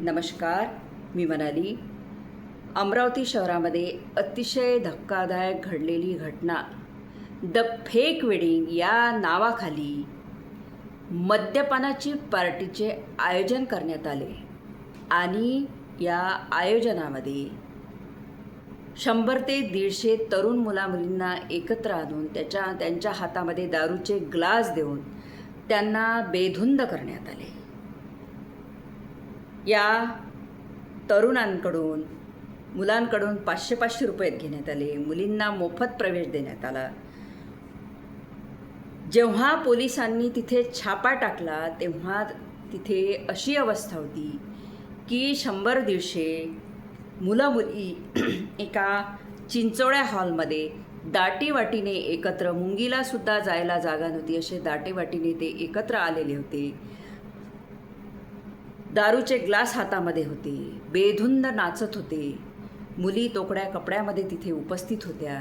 नमस्कार मी मनाली. अमरावती शहरामध्ये अतिशय धक्कादायक घडलेली घटना. द फेक वेडिंग या नावाखाली मद्यपानाची पार्टीचे आयोजन करण्यात आले आणि या आयोजनामध्ये शंभर ते दीडशे तरुण मुलामुलींना एकत्र आणून त्याच्या त्यांच्या हातामध्ये दारूचे ग्लास देऊन त्यांना बेधुंद करण्यात आले. या तरुणांकडून मुलांकडून पाचशे पाचशे रुपयात घेण्यात आले मुलींना मोफत प्रवेश देण्यात आला. जेव्हा पोलिसांनी तिथे छापा टाकला तेव्हा तिथे अशी अवस्था होती की शंभर दीडशे मुलं मुली एका चिंचोळ्या हॉलमध्ये दाटीवाटीने एकत्र मुंगीलासुद्धा जायला जागा नव्हती असे दाटीवाटीने ते एकत्र आलेले होते. दारूचे ग्लास हातामध्ये होते बेधुंद नाचत होते. मुली तोकड्या कपड्यामध्ये तिथे उपस्थित होत्या.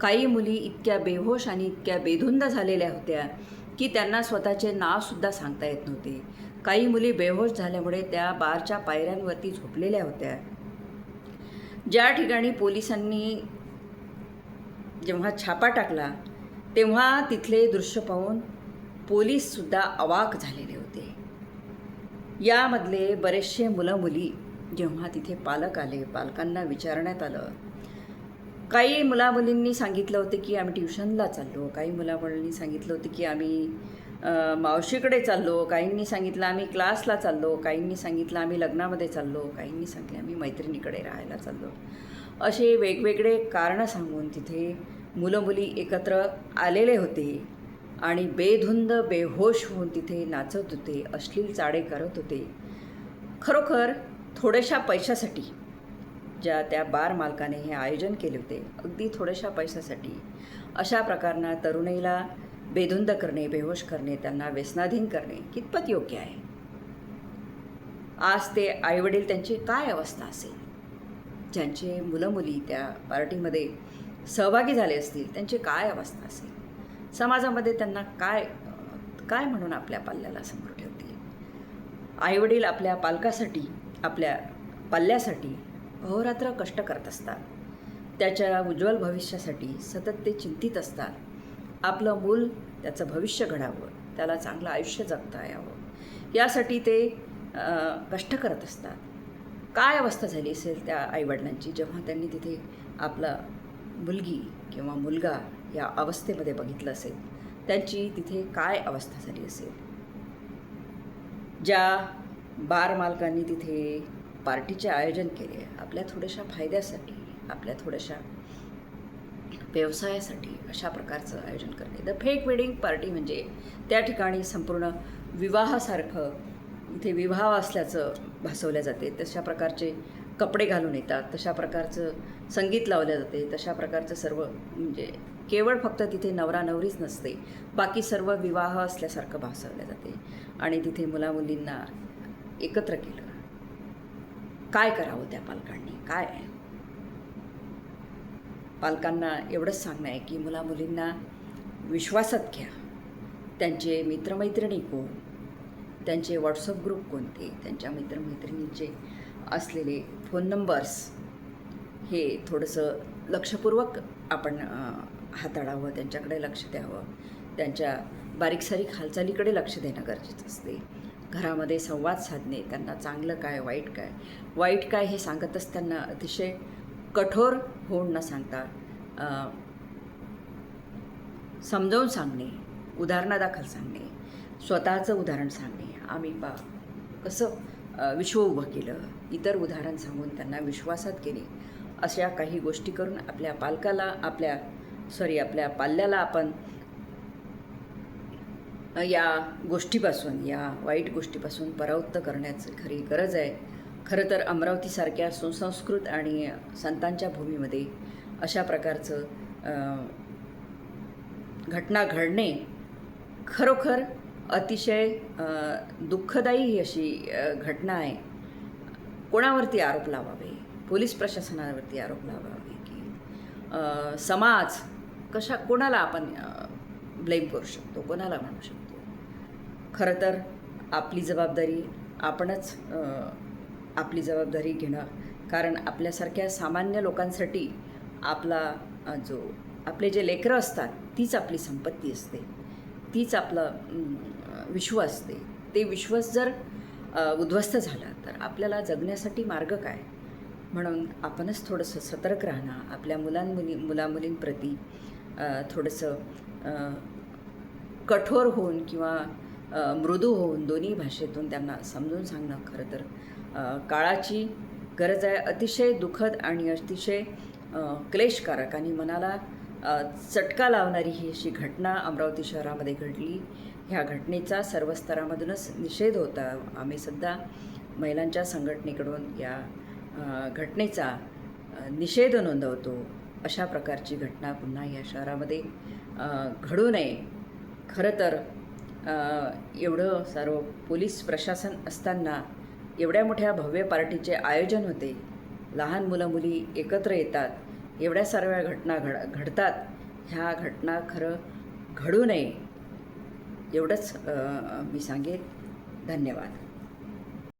काही मुली इतक्या बेहोश आणि इतक्या बेधुंद झालेल्या होत्या की त्यांना स्वतःचे नावसुद्धा सांगता येत नव्हते. काही मुली बेहोश झाल्यामुळे त्या बारच्या पायऱ्यांवरती झोपलेल्या होत्या. ज्या ठिकाणी पोलिसांनी जेव्हा छापा टाकला तेव्हा तिथले दृश्य पाहून पोलीससुद्धा अवाक झालेले होते. यामधले बरेचसे मुलं मुली जेव्हा तिथे पालक आले पालकांना विचारण्यात आलं. काही मुलामुलींनी सांगितलं होतं की आम्ही ट्युशनला चाललो. काही मुलामुलींनी सांगितलं होतं की आम्ही मावशीकडे चाललो. काहींनी सांगितलं आम्ही क्लासला चाललो. काहींनी सांगितलं आम्ही लग्नामध्ये चाललो. काहींनी सांगितलं आम्ही मैत्रिणीकडे राहायला चाललो. असे वेगवेगळे कारणं सांगून तिथे मुलं मुली एकत्र आलेले होते. आणि बेधुंद बेहोश होऊन तिथे नाचत होते अश्लील चाडे करत होते. खरोखर थोड्याशा पैशासाठी ज्या त्या बार मालकाने हे आयोजन केले होते अगदी थोड्याशा पैशासाठी. अशा प्रकारनं तरुणीला बेधुंद करणे बेहोश करणे त्यांना व्यसनाधीन करणे कितपत योग्य आहे? आज ते आईवडील त्यांची काय अवस्था असेल? ज्यांचे मुलं मुली त्या पार्टीमध्ये सहभागी झाले असतील त्यांची काय अवस्था असेल? समाजामध्ये त्यांना काय काय म्हणून आपल्या पाल्याला समोर ठेवतील? आईवडील आपल्या पालकासाठी आपल्या पाल्यासाठी अहोरात्र कष्ट करत असतात. त्याच्या उज्ज्वल भविष्यासाठी सतत ते चिंतित असतात. आपलं मूल त्याचं भविष्य घडावं त्याला चांगलं आयुष्य जगता यावं. यासाठी ते कष्ट करत असतात. काय अवस्था झाली असेल त्या आईवडिलांची जेव्हा त्यांनी तिथे आपला मुलगी किंवा मुलगा या अवस्थेमध्ये बघितलं असेल त्यांची तिथे काय अवस्था झाली असेल? ज्या बार मालकांनी तिथे पार्टीचे आयोजन केले आपल्या थोड्याशा फायद्यासाठी आपल्या थोड्याशा व्यवसायासाठी अशा प्रकारचं आयोजन करणे. द फेक वेडिंग पार्टी म्हणजे त्या ठिकाणी संपूर्ण विवाहासारखं इथे विवाह असल्याचं भासवल्या जाते. तशा प्रकारचे कपडे घालून येतात. तशा प्रकारचं संगीत लावलं जाते. तशा प्रकारचं सर्व म्हणजे केवळ फक्त तिथे नवरा नवरीच नसते. बाकी सर्व विवाह असल्यासारखं भासवल्या जाते. आणि तिथे मुलामुलींना एकत्र केलं. काय करावं त्या पालकांनी? काय? पालकांना एवढंच सांगणं आहे की मुलामुलींना विश्वासात घ्या. त्यांचे मित्रमैत्रिणी कोण? त्यांचे व्हॉट्सअप ग्रुप कोणते? त्यांच्या मित्रमैत्रिणींचे असलेले फोन नंबर्स हे थोडंसं लक्षपूर्वक आपण हाताळावं त्यांच्याकडे लक्ष द्यावं. त्यांच्या बारीकसारीक हालचालीकडे लक्ष देणं गरजेचं असते. घरामध्ये संवाद साधणे त्यांना चांगलं काय वाईट काय? वाईट काय हे सांगत असताना अतिशय कठोर होऊन न सांगता समजावून सांगणे उदाहरणादाखल सांगणे स्वतःचं उदाहरण सांगणे. आम्ही बा कसं विश्व उभं केलं. इतर उदाहरण सांगून त्यांना विश्वासात केले. अशा काही गोष्टी करून आपल्या पालकाला आपल्या सॉरी आपल्या पाल्याला आपण या गोष्टीपासून या वाईट गोष्टीपासून परावृत्त करण्याची खरी गरज आहे. खरं तर अमरावतीसारख्या सुसंस्कृत आणि संतांच्या भूमीमध्ये अशा प्रकारचं घटना घडणे खरोखर अतिशय दुःखदायी ही अशी घटना आहे. कोणावरती आरोप लावावे? पोलीस प्रशासनावरती आरोप लावावे की समाज कशा कोणाला आपण ब्लेम करू शकतो? कोणाला म्हणू शकतो? खरं तर आपली जबाबदारी आपणच आपली जबाबदारी घेणं. कारण आपल्यासारख्या सामान्य लोकांसाठी आपला जो आपले जे लेकरं असतात तीच आपली संपत्ती असते. तीच आपलं विश्वास विश्व असते. ते विश्वास जर उद्ध्वस्त झालं तर आपल्याला जगण्यासाठी मार्ग काय? म्हणून आपणच थोडंसं सतर्क राहणं आपल्या मुलांमुली मुलामुलींप्रती थोडंसं कठोर होऊन किंवा मृदू होऊन दोन्ही भाषेतून त्यांना समजून सांगणं खरं तर काळाची गरज आहे. अतिशय दुःखद आणि अतिशय क्लेशकारक आणि मनाला चटका लावणारी ही अशी घटना अमरावती शहरामध्ये घडली. ह्या घटनेचा सर्व स्तरामधूनच निषेध होता. आम्ही सुद्धा महिलांच्या संघटनेकडून या घटनेचा निषेध नोंदवतो. अशा प्रकारची घटना पुन्हा या शहरामध्ये घडू नये. खरं तर एवढं सर्व पोलीस प्रशासन असताना एवढ्या मोठ्या भव्य पार्टीचे आयोजन होते. लहान मुलं मुली एकत्र येतात. एवढ्या सर्व घटना घड घडतात. ह्या घटना खरं घडू नये. एवढंच मी सांगेन. धन्यवाद.